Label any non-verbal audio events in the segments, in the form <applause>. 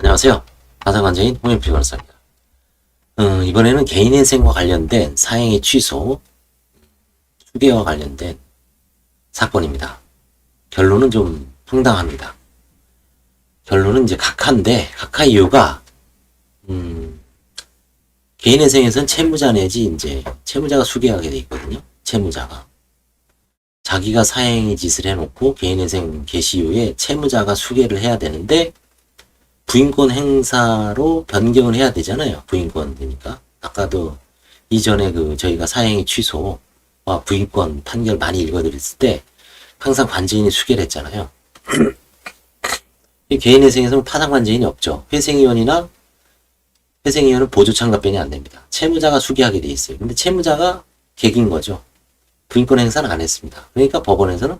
안녕하세요. 가상관자인 홍현필 변호사입니다. 음, 이번에는 개인인생과 관련된 사행의 취소, 수개와 관련된 사건입니다. 결론은 좀 황당합니다. 결론은 이제 각하인데, 각하 이유가, 음, 개인인생에서는 채무자 내지 이제 채무자가 수개하게 돼 있거든요. 채무자가. 자기가 사행의 짓을 해놓고 개인인생 개시 이후에 채무자가 수개를 해야 되는데, 부인권 행사로 변경을 해야 되잖아요. 부인권 되니까. 아까도 이전에 그 저희가 사행의 취소와 부인권 판결 많이 읽어드렸을 때 항상 관제인이 수개를 했잖아요. <clears throat> 이 개인회생에서는 파산 관제인이 없죠. 회생위원이나 회생위원은 보조참가변이 안 됩니다. 채무자가 수개하게 돼 있어요. 근데 채무자가 객인 거죠. 부인권 행사는 안 했습니다. 그러니까 법원에서는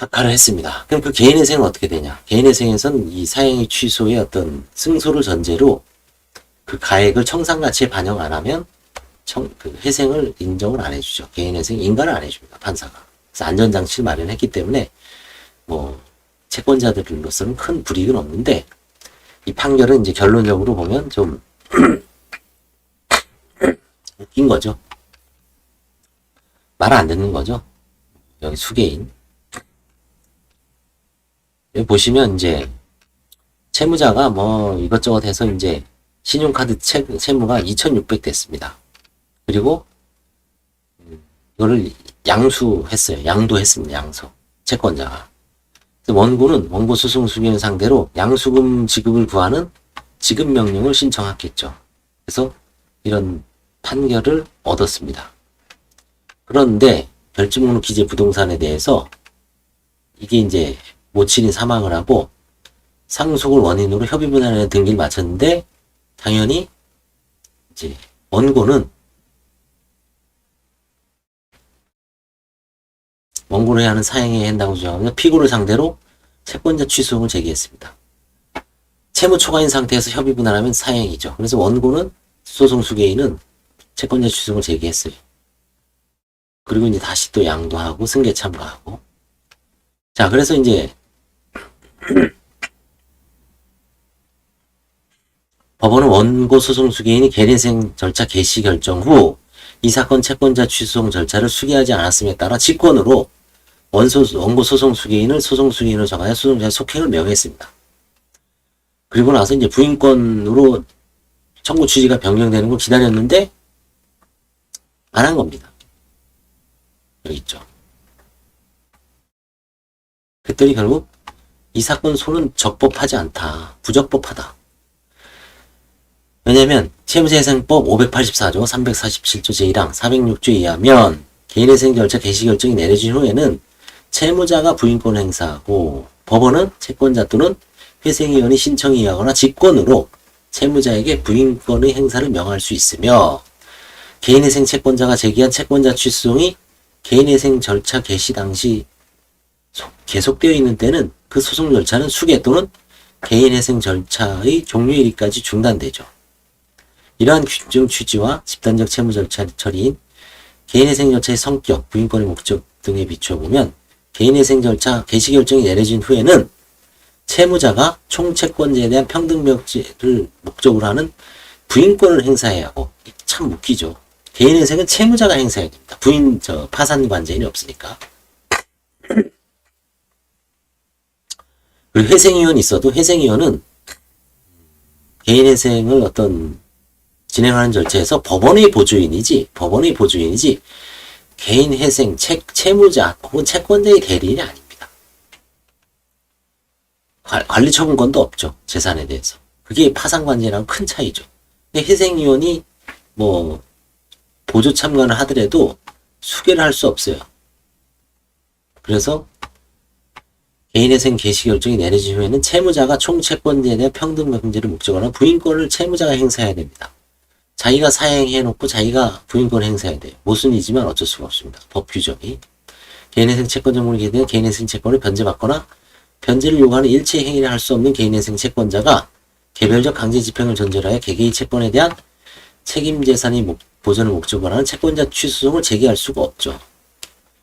각하를 했습니다. 그럼 그 개인회생은 어떻게 되냐? 개인회생에서는 이 사행의 취소의 어떤 승소를 전제로 그 가액을 청산가치에 반영 안 하면 청, 그 회생을 인정을 안 해주죠. 개인회생 인가를 안 해줍니다. 판사가. 그래서 안전장치를 마련했기 때문에 뭐 채권자들로서는 큰 불이익은 없는데 이 판결은 이제 결론적으로 보면 좀 <clears throat> 웃긴 거죠. 말 안 듣는 거죠. 여기 수개인. 여기 보시면 이제 채무자가 뭐 이것저것 해서 이제 신용카드 채, 채무가 2,600 됐습니다. 그리고 음, 이거를 양수했어요. 양도했습니다. 양수. 채권자가. 원고는 원고 소송 수기는 상대로 양수금 지급을 구하는 지급 명령을 신청했겠죠. 그래서 이런 판결을 얻었습니다. 그런데 결주목록 기재 부동산에 대해서 이게 이제 모친이 사망을 하고 상속을 원인으로 협의분할에 등기를 마쳤는데 당연히 이제 원고는 원고를 해야 하는 사행에 한다고 주장하면서 피고를 상대로 채권자 취소를 제기했습니다. 채무 초과인 상태에서 협의 분할하면 사행이죠. 그래서 원고는 소송 수개인은 채권자 취소를 제기했어요. 그리고 이제 다시 또 양도하고 승계 참가하고 자 그래서 이제 <clears throat> 법원은 원고 소송 수개인이 개인생 절차 개시 결정 후 이 사건 채권자 취소송 절차를 수기하지 않았음에 따라 직권으로 원소, 원고 소송 수개인을 소송 수개인으로 정하여 소송자의 속행을 명했습니다. 그리고 나서 이제 부인권으로 청구 취지가 변경되는 걸 기다렸는데 안 한 겁니다. 여기 있죠. 그랬더니 결국 이 사건 소는 적법하지 않다. 부적법하다. 왜냐면 채무재생법 584조 347조 제1항 406조에 의하면 개인회생 절차 개시 결정이 내려진 후에는 채무자가 부인권 행사하고 법원은 채권자 또는 회생위원이 신청이 하거나 직권으로 채무자에게 부인권의 행사를 명할 수 있으며 개인회생 채권자가 제기한 채권자 취소송이 개인회생 절차 개시 당시 소- 계속되어 있는 때는 그 소송 절차는 수개 또는 개인회생 절차의 종료일까지 중단되죠. 이러한 규정 취지와 집단적 채무 절차 처리인 개인회생 절차의 성격, 부인권의 목적 등에 비춰보면 개인회생 절차 개시 결정이 내려진 후에는 채무자가 총채권자에 대한 평등명제를 목적으로 하는 부인권을 행사해야 하고 참 웃기죠. 개인회생은 채무자가 행사해야 됩니다. 부인 저 파산 관제인이 없으니까. 그리고 회생위원이 있어도 회생위원은 개인회생을 어떤 진행하는 절차에서 법원의 보조인이지 법원의 보조인이지 개인 회생 채, 채무자 혹은 채권자의 대리인이 아닙니다. 관- 관리 처분권도 없죠 재산에 대해서 그게 파산관계랑 큰 차이죠. 근데 회생위원이 뭐 보조 참가를 하더라도 수개를 할 수 없어요. 그래서 개인회생 개시 결정이 내려진 후에는 채무자가 총채권자에 대한 평등 명제를 목적으로 부인권을 채무자가 행사해야 됩니다. 자기가 사행해놓고 자기가 부인권 행사해야 돼요. 모순이지만 어쩔 수가 없습니다. 법 규정이. 개인회생 채권 정보를 기대는 개인회생 채권을 변제받거나 변제를 요구하는 일체 행위를 할 수 없는 개인회생 채권자가 개별적 강제 집행을 전제로 하여 개개의 채권에 대한 책임 재산의 목- 보전을 목적으로 하는 채권자 취소송을 제기할 수가 없죠.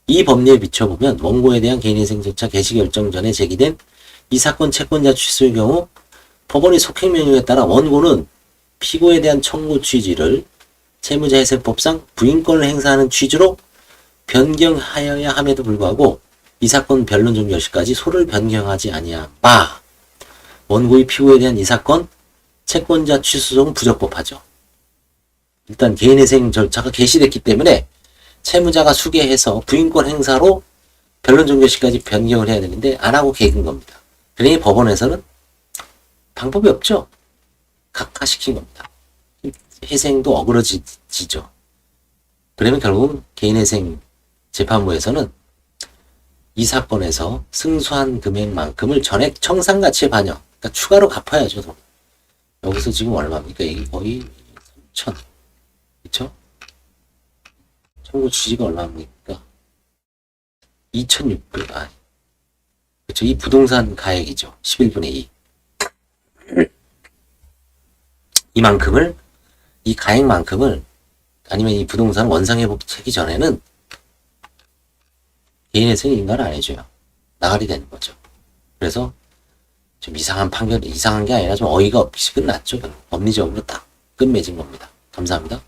이 법리에 비춰보면 원고에 대한 개인회생 절차 개시 결정 전에 제기된 이 사건 채권자 취소의 경우 법원이 속행 명령에 따라 원고는 피고에 대한 청구 취지를 채무자 회생법상 부인권을 행사하는 취지로 변경하여야 함에도 불구하고 이 사건 변론 종결 시까지 소를 변경하지 아니한 바 원고의 피고에 대한 이 사건 채권자 취소송은 부적법하죠. 일단 개인회생 절차가 개시됐기 때문에 채무자가 수개해서 부인권 행사로 변론 종결 시까지 변경을 해야 되는데 안 하고 개긴 겁니다. 그러니 법원에서는 방법이 없죠. 각하시킨 겁니다. 회생도 어그러지죠. 그러면 결국은 개인회생 재판부에서는 이 사건에서 승소한 금액만큼을 전액 청산가치에 반영, 그러니까 추가로 갚아야죠. 돈. 여기서 지금 얼마입니까? 이게 거의 3천, 그쵸? 청구 취지가 얼마입니까? 2,600, 아, 그쵸. 이 부동산 가액이죠. 11분의 2. 이만큼을, 이 가액만큼을, 아니면 이 부동산 원상회복하기 전에는 개인회생 인가를 안 해줘요. 나가리 되는 거죠. 그래서 좀 이상한 판결, 이상한 게 아니라 좀 어이가 없이 끝났죠. 법리적으로 딱 끝맺은 겁니다. 감사합니다.